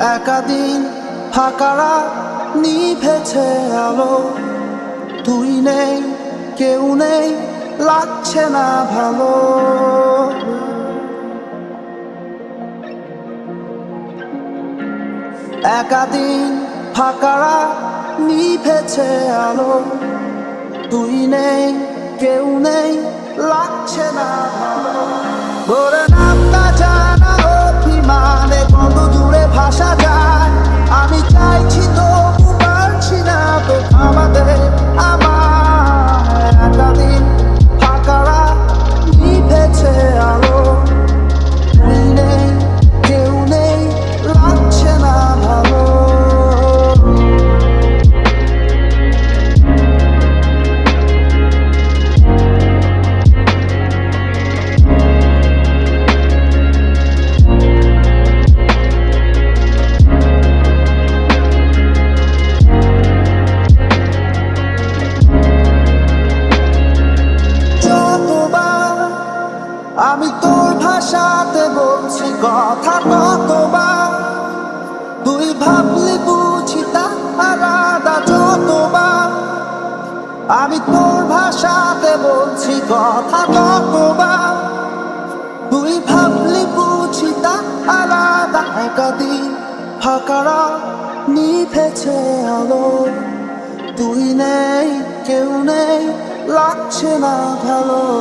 একাদিন ফাঁকারা নিভেছে আলো। তুই নেই, কেউ নেই, লাগছে না ভালো। একাদিন ফাঁকারা নিভেছে আলো। তুই নেই, কেউ নেই, লাগছে না ভালো। ভোরে আমি তোর ভাষাতে বলছি কথা কতবার? তুই ভাবলি বুঝি তা আলাদা যতবার? আমি তোর ভাষাতে বলছি কথা কতবার? তুই ভাবলি বুঝি তা আলাদা একাদিন ফাঁকারা নিভেছে আলো। তুই নেই, কেউ নেই, লাগছে না ভালো।